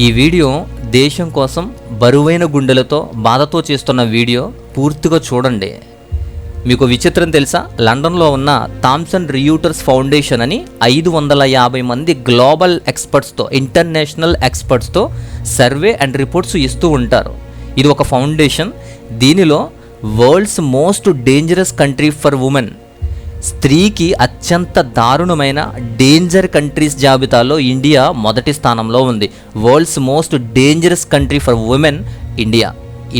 ఈ వీడియో దేశం కోసం బరువైన గుండెలతో బాధతో చేస్తున్న వీడియో పూర్తిగా చూడండి. మీకు విచిత్రం తెలుసా? లండన్లో ఉన్న థామ్సన్ రియూటర్స్ ఫౌండేషన్ అని ఐదు వందల యాభై మంది గ్లోబల్ ఎక్స్పర్ట్స్తో ఇంటర్నేషనల్ ఎక్స్పర్ట్స్తో సర్వే అండ్ రిపోర్ట్స్ ఇస్తూ ఉంటారు. ఇది ఒక ఫౌండేషన్. దీనిలో world's most dangerous country for women. స్త్రీకి అత్యంత దారుణమైన డేంజర్ కంట్రీస్ జాబితాలో ఇండియా మొదటి స్థానంలో ఉంది. World's most dangerous country for women India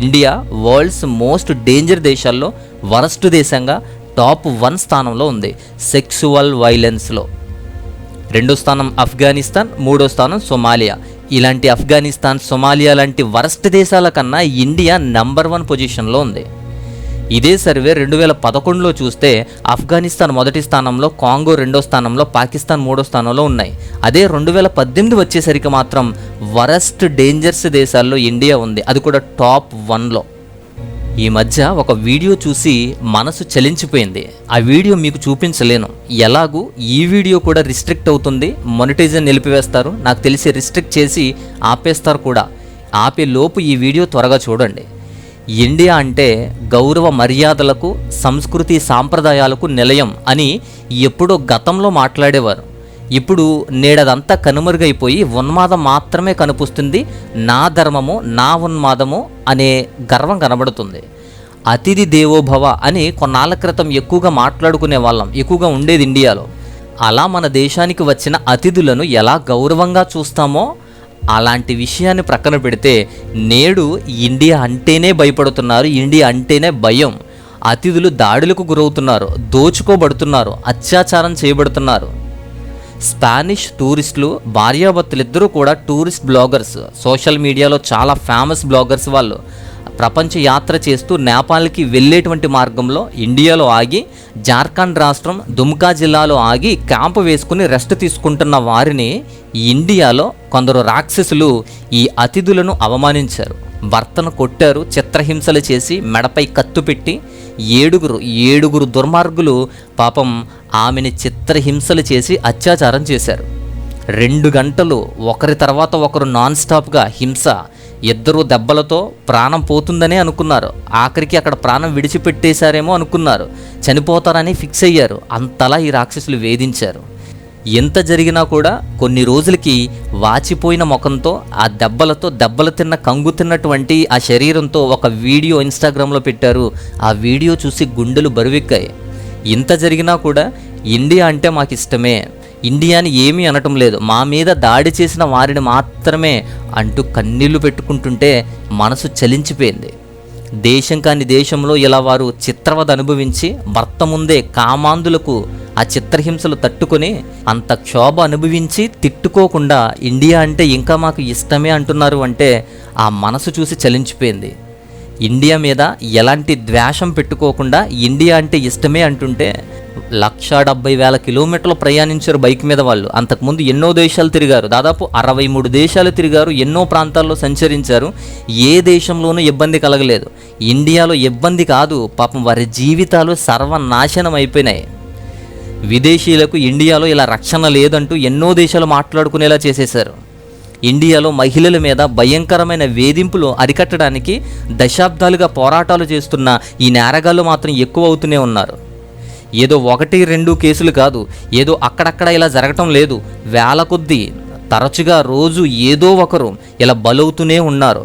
India world's most danger దేశాల్లో వరస్ట్ దేశంగా టాప్ వన్ స్థానంలో ఉంది. సెక్సువల్ వైలెన్స్లో రెండో స్థానం ఆఫ్ఘనిస్తాన్ మూడో స్థానం సొమాలియా. ఇలాంటి ఆఫ్ఘనిస్తాన్ సొమాలియా లాంటి వరస్ట్ దేశాల కన్నా ఇండియా నంబర్ వన్ పొజిషన్లో ఉంది. ఇదే సర్వే రెండు వేల పదకొండులో చూస్తే ఆఫ్ఘనిస్తాన్ మొదటి స్థానంలో కాంగో రెండో స్థానంలో పాకిస్తాన్ మూడో స్థానంలో ఉన్నాయి. అదే రెండు వేల పద్దెనిమిది వచ్చేసరికి మాత్రం వరస్ట్ డేంజర్స్ దేశాల్లో ఇండియా ఉంది. అది కూడా టాప్ వన్లో. ఈ మధ్య ఒక వీడియో చూసి మనసు చలించిపోయింది. ఆ వీడియో మీకు చూపించలేను. ఎలాగూ ఈ వీడియో కూడా రిస్ట్రిక్ట్ అవుతుంది. మొనిటైజర్ నిలిపివేస్తారు. నాకు తెలిసి రిస్ట్రిక్ట్ చేసి ఆపేస్తారు కూడా. ఆపే లోపు ఈ వీడియో త్వరగా చూడండి. ఇండియా అంటే గౌరవ మర్యాదలకు సంస్కృతి సాంప్రదాయాలకు నిలయం అని ఎప్పుడో గతంలో మాట్లాడేవారు. ఇప్పుడు నేడదంతా కనుమరుగైపోయి ఉన్మాదం మాత్రమే కనిపిస్తుంది నా ధర్మము నా ఉన్మాదము అనే గర్వం కనబడుతుంది. అతిథి దేవోభవ అని కొన్నాళ్ళ క్రితం ఎక్కువగా మాట్లాడుకునే వాళ్ళం ఎక్కువగా ఉండేది ఇండియాలో. అలా మన దేశానికి వచ్చిన అతిథులను ఎలా గౌరవంగా చూస్తామో అలాంటి విషయాన్ని ప్రక్కన పెడితే నేడు ఇండియా అంటేనే భయపడుతున్నారు ఇండియా అంటేనే భయం. అతిథులు దాడులకు గురవుతున్నారు దోచుకోబడుతున్నారు అత్యాచారం చేయబడుతున్నారు. స్పానిష్ టూరిస్టులు భార్యాభర్తలిద్దరూ కూడా టూరిస్ట్ బ్లాగర్స్. సోషల్ మీడియాలో చాలా ఫేమస్ బ్లాగర్స్ వాళ్ళు. ప్రపంచ యాత్ర చేస్తూ నేపాల్కి వెళ్ళేటువంటి మార్గంలో ఇండియాలో ఆగి జార్ఖండ్ రాష్ట్రం దుమ్కా జిల్లాలో ఆగి క్యాంపు వేసుకుని రెస్ట్ తీసుకుంటున్న వారిని ఇండియాలో కొందరు రాక్షసులు ఈ అతిథులను అవమానించారు. భర్తను కొట్టారు చిత్రహింసలు చేసి మెడపై కత్తు పెట్టి ఏడుగురు ఏడుగురు దుర్మార్గులు పాపం ఆమెని చిత్రహింసలు చేసి అత్యాచారం చేశారు. రెండు గంటలు ఒకరి తర్వాత ఒకరు నాన్ స్టాప్గా హింస ఇద్దరు దెబ్బలతో ప్రాణం పోతుందనే అనుకున్నారు. ఆఖరికి అక్కడ ప్రాణం విడిచిపెట్టేశారేమో అనుకున్నారు. చనిపోతారని ఫిక్స్ అయ్యారు. అంతలా ఈ రాక్షసులు వేధించారు. ఎంత జరిగినా కూడా కొన్ని రోజులకి వాచిపోయిన ముఖంతో ఆ దెబ్బలతో దెబ్బలు తిన్న కంగు తిన్నటువంటి ఆ శరీరంతో ఒక వీడియో ఇన్స్టాగ్రామ్లో పెట్టారు. ఆ వీడియో చూసి గుండెలు బరువెక్కాయి. ఇంత జరిగినా కూడా ఇండియా అంటే మాకు ఇష్టమే ఇండియాని ఏమీ అనటం లేదు. మా మీద దాడి చేసిన వారిని మాత్రమే అంటూ కన్నీళ్ళు పెట్టుకుంటుంటే మనసు చలించిపోయింది. దేశం కాని దేశంలో ఇలా వారు చిత్రవద అనుభవించి భర్త ముందే కామాంధులకు ఆ చిత్రహింసలు తట్టుకొని అంత క్షోభ అనుభవించి తిట్టుకోకుండా ఇండియా అంటే ఇంకా మాకు ఇష్టమే అంటున్నారు అంటే ఆ మనసు చూసి చలించిపోయింది. ఇండియా మీద ఎలాంటి ద్వేషం పెట్టుకోకుండా ఇండియా అంటే ఇష్టమే అంటుంటే లక్ష డెబ్బై వేల కిలోమీటర్లు ప్రయాణించారు బైక్ మీద వాళ్ళు. అంతకుముందు ఎన్నో దేశాలు తిరిగారు. దాదాపు అరవై మూడు దేశాలు తిరిగారు. ఎన్నో ప్రాంతాల్లో సంచరించారు. ఏ దేశంలోనూ ఇబ్బంది కలగలేదు. ఇండియాలో ఇబ్బంది కాదు. పాపం వారి జీవితాలు సర్వనాశనం అయిపోయినాయి. విదేశీయులకు ఇండియాలో ఇలా రక్షణ లేదంటూ ఎన్నో దేశాలు మాట్లాడుకునేలా చేసేశారు. ఇండియాలో మహిళల మీద భయంకరమైన వేధింపులు అరికట్టడానికి దశాబ్దాలుగా పోరాటాలు చేస్తున్న ఈ నేరగాళ్ళు మాత్రం ఎక్కువ అవుతూనే ఉన్నారు. ఏదో ఒకటి రెండు కేసులు కాదు ఏదో అక్కడక్కడ ఇలా జరగటం లేదు. వేల కొద్దీ తరచుగా రోజు ఏదో ఒకరు ఇలా బలవుతూనే ఉన్నారు.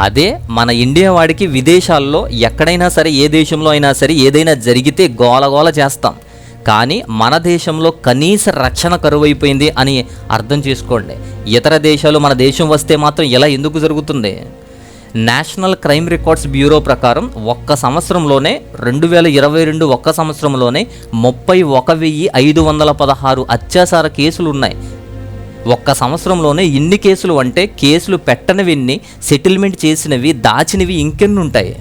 అదే మన ఇండియా వాడికి విదేశాల్లో ఎక్కడైనా సరే ఏ దేశంలో అయినా సరే ఏదైనా జరిగితే గోలగోల చేస్తాం. కానీ మన దేశంలో కనీస రక్షణ కరువైపోయింది అని అర్థం చేసుకోండి. ఇతర దేశాలు మన దేశం వస్తే మాత్రం ఇలా ఎందుకు జరుగుతుంది? నేషనల్ క్రైమ్ రికార్డ్స్ బ్యూరో ప్రకారం ఒక్క సంవత్సరంలోనే రెండు వేల ఇరవై రెండు ఒక్క సంవత్సరంలోనే ముప్పై ఒక వెయ్యి ఐదు వందల పదహారు అత్యాచార కేసులు ఉన్నాయి. ఒక్క సంవత్సరంలోనే ఇన్ని కేసులు అంటే కేసులు పెట్టనివి సెటిల్మెంట్ చేసినవి దాచినవి ఇంకెన్ని ఉంటాయి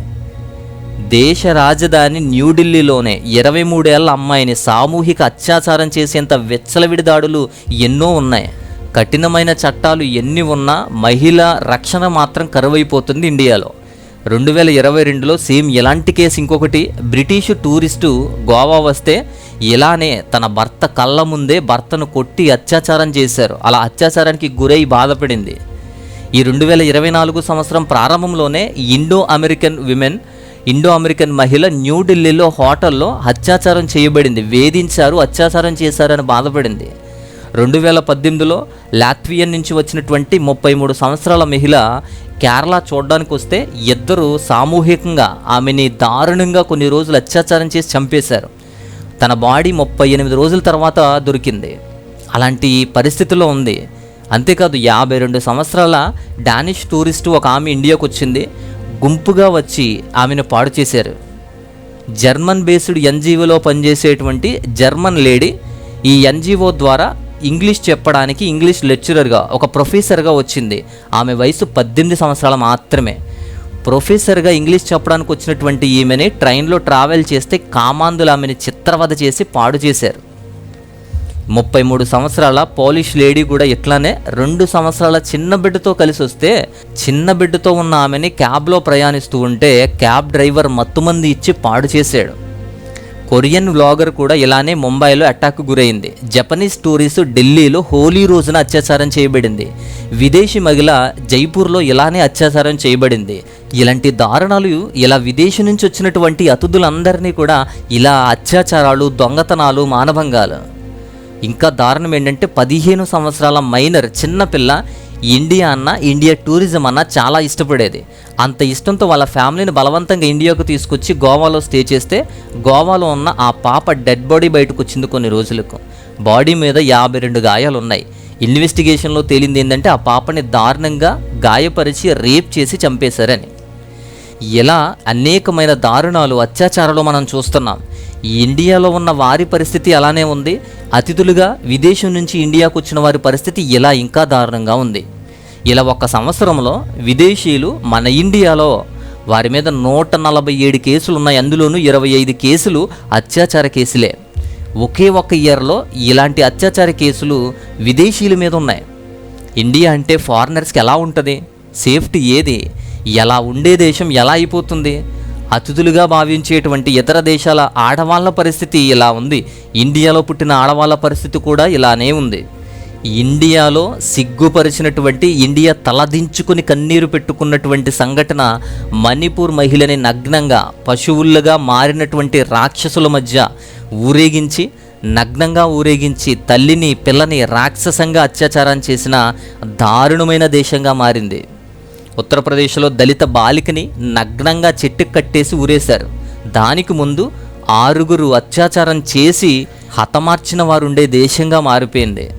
దేశ రాజధాని న్యూఢిల్లీలోనే ఇరవై మూడేళ్ళ అమ్మాయిని సామూహిక అత్యాచారం చేసేంత వెచ్చలవిడి దాడులు ఎన్నో ఉన్నాయి. కఠినమైన చట్టాలు ఎన్ని ఉన్నా మహిళ రక్షణ మాత్రం కరువైపోతుంది ఇండియాలో. రెండు వేల ఇరవై రెండులో సేమ్ ఇలాంటి కేసు ఇంకొకటి బ్రిటిష్ టూరిస్టు గోవా వస్తే ఇలానే తన భర్త కళ్ళ ముందే భర్తను కొట్టి అత్యాచారం చేశారు. అలా అత్యాచారానికి గురై బాధపడింది. ఈ రెండు వేల ఇరవై నాలుగు సంవత్సరం ప్రారంభంలోనే Indo American women Indo American మహిళ న్యూఢిల్లీలో హోటల్లో అత్యాచారం చేయబడింది. వేధించారు అత్యాచారం చేశారని బాధపడింది. రెండు వేల పద్దెనిమిదిలో లాత్వియన్ నుంచి వచ్చినటువంటి ముప్పై మూడు సంవత్సరాల మహిళ కేరళ చూడడానికి వస్తే ఇద్దరు సామూహికంగా ఆమెని దారుణంగా కొన్ని రోజులు అత్యాచారం చేసి చంపేశారు. తన బాడీ ముప్పై ఎనిమిది రోజుల తర్వాత దొరికింది. అలాంటి పరిస్థితిలో ఉంది. అంతేకాదు యాభై రెండు సంవత్సరాల డానిష్ టూరిస్టు ఒక ఆమె ఇండియాకు వచ్చింది. గుంపుగా వచ్చి ఆమెను పాడు చేశారు. జర్మన్ బేస్డ్ ఎన్జిఓలో పనిచేసేటువంటి జర్మన్ లేడీ ఈ ఎన్జిఓ ద్వారా ఇంగ్లీష్ చెప్పడానికి ఇంగ్లీష్ లెక్చరర్గా ఒక ప్రొఫెసర్గా వచ్చింది. ఆమె వయసు పద్దెనిమిది సంవత్సరాలు మాత్రమే. ప్రొఫెసర్గా ఇంగ్లీష్ చెప్పడానికి వచ్చినటువంటి ఈమెని ట్రైన్లో ట్రావెల్ చేస్తే కామాందులు ఆమెని చిత్రవద చేసి పాడు చేశారు. ముప్పై మూడు సంవత్సరాల పోలిష్ లేడీ కూడా ఇట్లానే రెండు సంవత్సరాల చిన్న బిడ్డతో కలిసి వస్తే చిన్న బిడ్డతో ఉన్న ఆమెని క్యాబ్లో ప్రయాణిస్తూ ఉంటే క్యాబ్ డ్రైవర్ మత్తుమంది ఇచ్చి పాడు చేశాడు. కొరియన్ వ్లాగర్ కూడా ఇలానే ముంబైలో అటాక్ గురైంది. జపనీస్ టూరిస్ట్ ఢిల్లీలో హోలీ రోజున అత్యాచారం చేయబడింది. విదేశీ మహిళ జైపూర్లో ఇలానే అత్యాచారం చేయబడింది. ఇలాంటి దారుణాలు ఇలా విదేశీ నుంచి వచ్చినటువంటి అతిథులందరినీ కూడా ఇలా అత్యాచారాలు దొంగతనాలు మానభంగాలు. ఇంకా దారుణం ఏంటంటే పదిహేను సంవత్సరాల మైనర్ చిన్నపిల్ల ఇండియా అన్న ఇండియా టూరిజం అన్న చాలా ఇష్టపడేది. అంత ఇష్టంతో వాళ్ళ ఫ్యామిలీని బలవంతంగా ఇండియాకు తీసుకొచ్చి గోవాలో స్టే చేస్తే గోవాలో ఉన్న ఆ పాప డెడ్ బాడీ బయటకు వచ్చింది కొన్ని రోజులకు. బాడీ మీద యాభై రెండు గాయాలు ఉన్నాయి ఇన్వెస్టిగేషన్లో తేలింది ఏంటంటే ఆ పాపని దారుణంగా గాయపరిచి రేప్ చేసి చంపేశారని. ఇలా అనేకమైన దారుణాలు అత్యాచారాలు మనం చూస్తున్నాం. ఇండియాలో ఉన్న వారి పరిస్థితి అలానే ఉంది. అతిథులుగా విదేశం నుంచి ఇండియాకు వచ్చిన వారి పరిస్థితి ఇలా ఇంకా దారుణంగా ఉంది. ఇలా ఒక సంవత్సరంలో విదేశీయులు మన ఇండియాలో వారి మీద నూట నలభై ఏడు కేసులు ఉన్నాయి. అందులోనూ ఇరవై ఐదు కేసులు అత్యాచార కేసులే. ఒకే ఒక్క ఇయర్లో ఇలాంటి అత్యాచార కేసులు విదేశీయుల మీద ఉన్నాయి. ఇండియా అంటే ఫారినర్స్కి ఎలా ఉంటుంది? సేఫ్టీ ఏది? ఎలా ఉండే దేశం ఎలా అయిపోతుంది? అతిథులుగా భావించేటువంటి ఇతర దేశాల ఆడవాళ్ళ పరిస్థితి ఇలా ఉంది. ఇండియాలో పుట్టిన ఆడవాళ్ళ పరిస్థితి కూడా ఇలానే ఉంది. ఇండియాలో సిగ్గుపరిచినటువంటి ఇండియా తలదించుకుని కన్నీరు పెట్టుకున్నటువంటి సంఘటన మణిపూర్ మహిళని నగ్నంగా పశువులుగా మారినటువంటి రాక్షసుల మధ్య ఊరేగించి నగ్నంగా ఊరేగించి తల్లిని పిల్లని రాక్షసంగా అత్యాచారం చేసిన దారుణమైన దేశంగా మారింది. ఉత్తరప్రదేశ్లో దళిత బాలికని నగ్నంగా చెట్టు కట్టేసి ఊరేశారు. దానికి ముందు ఆరుగురు అత్యాచారం చేసి హతమార్చిన వారుండే దేశంగా మారిపోయింది.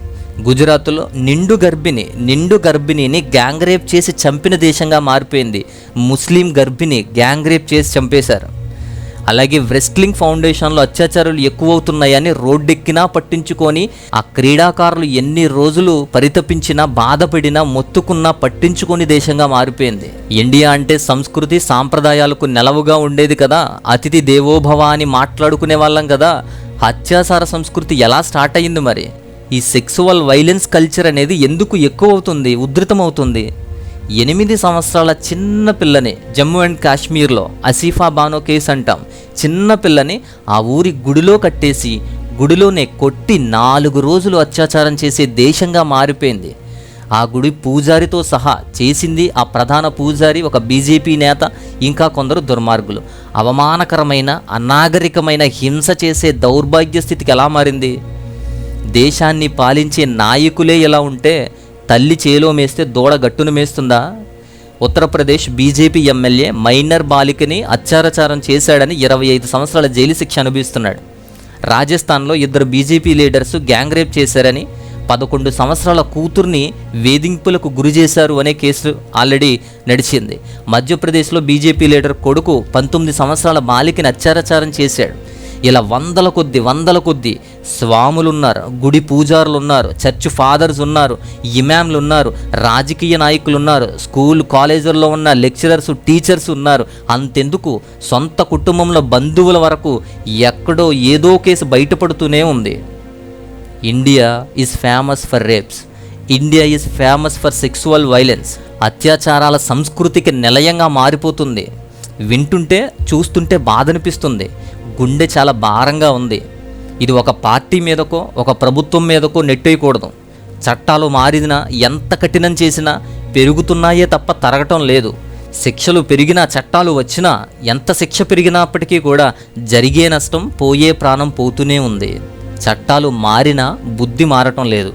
గుజరాత్లో నిండు గర్భిణి నిండు గర్భిణిని గ్యాంగ్ రేప్ చేసి చంపిన దేశంగా మారిపోయింది. ముస్లిం గర్భిణి గ్యాంగ్ రేప్ చేసి చంపేశారు. అలాగే రెస్లింగ్ ఫౌండేషన్లో అత్యాచారాలు ఎక్కువ అవుతున్నాయని రోడ్డెక్కినా పట్టించుకొని ఆ క్రీడాకారులు ఎన్ని రోజులు పరితపించినా బాధపడినా మొత్తుకున్నా పట్టించుకొని దేశంగా మారిపోయింది. ఇండియా అంటే సంస్కృతి సాంప్రదాయాలకు నెలవుగా ఉండేది కదా. అతిథి దేవోభవ అని మాట్లాడుకునే వాళ్ళం కదా. అత్యాచార సంస్కృతి ఎలా స్టార్ట్ అయ్యింది మరి? ఈ సెక్సువల్ వైలెన్స్ కల్చర్ అనేది ఎందుకు ఎక్కువ అవుతుంది ఉధృతమవుతుంది? ఎనిమిది సంవత్సరాల చిన్న పిల్లని జమ్మూ అండ్ కాశ్మీర్లో అసీఫా బానో కేసు అంటాం. చిన్న పిల్లని ఆ ఊరి గుడిలో కట్టేసి గుడిలోనే కొట్టి నాలుగు రోజులు అత్యాచారం చేసే దేశంగా మారిపోయింది. ఆ గుడి పూజారితో సహా చేసింది ఆ ప్రధాన పూజారి ఒక బీజేపీ నేత ఇంకా కొందరు దుర్మార్గులు. అవమానకరమైన అనాగరికమైన హింస చేసే దౌర్భాగ్య స్థితికి ఎలా మారింది? దేశాన్ని పాలించే నాయకులే ఇలా ఉంటే తల్లి చేలో మేస్తే దూడ గట్టును మేస్తుందా? ఉత్తరప్రదేశ్ బీజేపీ ఎమ్మెల్యే మైనర్ బాలికని అత్యాచారం చేశాడని ఇరవై ఐదు సంవత్సరాల జైలు శిక్ష అనుభవిస్తున్నాడు. రాజస్థాన్లో ఇద్దరు బీజేపీ లీడర్స్ గ్యాంగ్ రేప్ చేశారని పదకొండు సంవత్సరాల కూతుర్ని వేధింపులకు గురి చేశారు అనే కేసు ఆల్రెడీ నడిచింది. మధ్యప్రదేశ్లో బీజేపీ లీడర్ కొడుకు పంతొమ్మిది సంవత్సరాల బాలికని అత్యాచారం చేశాడు. ఇలా వందల కొద్ది వందల కొద్ది స్వాములు ఉన్నారు గుడి పూజారులు ఉన్నారు చర్చ్ ఫాదర్స్ ఉన్నారు ఇమామ్లు ఉన్నారు రాజకీయ నాయకులు ఉన్నారు స్కూల్ కాలేజీల్లో ఉన్న లెక్చరర్స్ టీచర్స్ ఉన్నారు అంతెందుకు? సొంత కుటుంబంలో బంధువుల వరకు ఎక్కడో ఏదో కేసు బయటపడుతూనే ఉంది. India is famous for rapes. India is famous for sexual violence. అత్యాచారాల సంస్కృతికి నిలయంగా మారిపోతుంది. వింటుంటే చూస్తుంటే బాధ అనిపిస్తుంది గుండె చాలా భారంగా ఉంది. ఇది ఒక పార్టీ మీదకో ఒక ప్రభుత్వం మీదకో నెట్టేయకూడదు. చట్టాలు మారినా ఎంత కఠినం చేసినా పెరుగుతున్నాయే తప్ప తరగటం లేదు. శిక్షలు పెరిగినా చట్టాలు వచ్చినా ఎంత శిక్ష పెరిగినప్పటికీ కూడా జరిగే నష్టం పోయే ప్రాణం పోతూనే ఉంది. చట్టాలు మారినా బుద్ధి మారటం లేదు.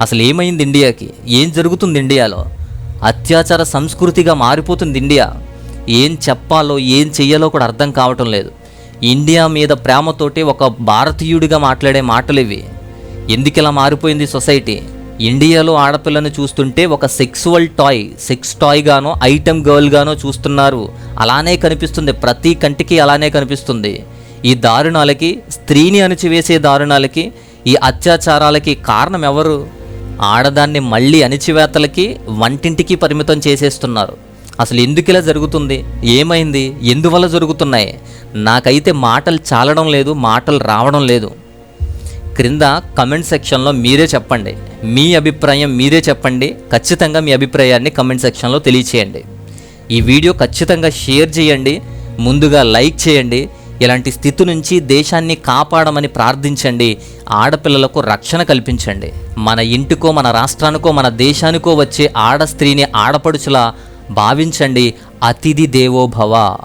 అసలు ఏమైంది ఇండియాకి? ఏం జరుగుతుంది ఇండియాలో? అత్యాచార సంస్కృతిగా మారిపోతుంది ఇండియా. ఏం చెప్పాలో ఏం చెయ్యాలో కూడా అర్థం కావటం లేదు. ఇండియా మీద ప్రేమతోటి ఒక భారతీయుడిగా మాట్లాడే మాటలు ఇవి. ఎందుకిలా ఇలా మారిపోయింది సొసైటీ? ఇండియాలో ఆడపిల్లను చూస్తుంటే ఒక సెక్సువల్ టాయ్ సెక్స్ టాయ్ గానో ఐటమ్ గర్ల్ గానో చూస్తున్నారు. అలానే కనిపిస్తుంది. ప్రతి కంటికి అలానే కనిపిస్తుంది. ఈ దారుణాలకి స్త్రీని అణిచివేసే దారుణాలకి ఈ అత్యాచారాలకి కారణం ఎవరు? ఆడదాన్ని మళ్ళీ అణిచివేతలకి వంటింటికి పరిమితం చేసేస్తున్నారు. అసలు ఎందుకు ఇలా జరుగుతుంది? ఏమైంది? ఎందువల్ల జరుగుతున్నాయి? నాకైతే మాటలు చాలడం లేదు మాటలు రావడం లేదు. క్రింద కమెంట్ సెక్షన్లో మీరే చెప్పండి. మీ అభిప్రాయం మీరే చెప్పండి. ఖచ్చితంగా మీ అభిప్రాయాన్ని కమెంట్ సెక్షన్లో తెలియచేయండి. ఈ వీడియో ఖచ్చితంగా షేర్ చేయండి. ముందుగా లైక్ చేయండి. ఇలాంటి స్థితి నుంచి దేశాన్ని కాపాడమని ప్రార్థించండి. ఆడపిల్లలకు రక్షణ కల్పించండి. మన ఇంటికో మన రాష్ట్రానికో మన దేశానికో వచ్చే ఆడ స్త్రీని ఆడపడుచులా భావించండి. అతిథి దేవోభవ.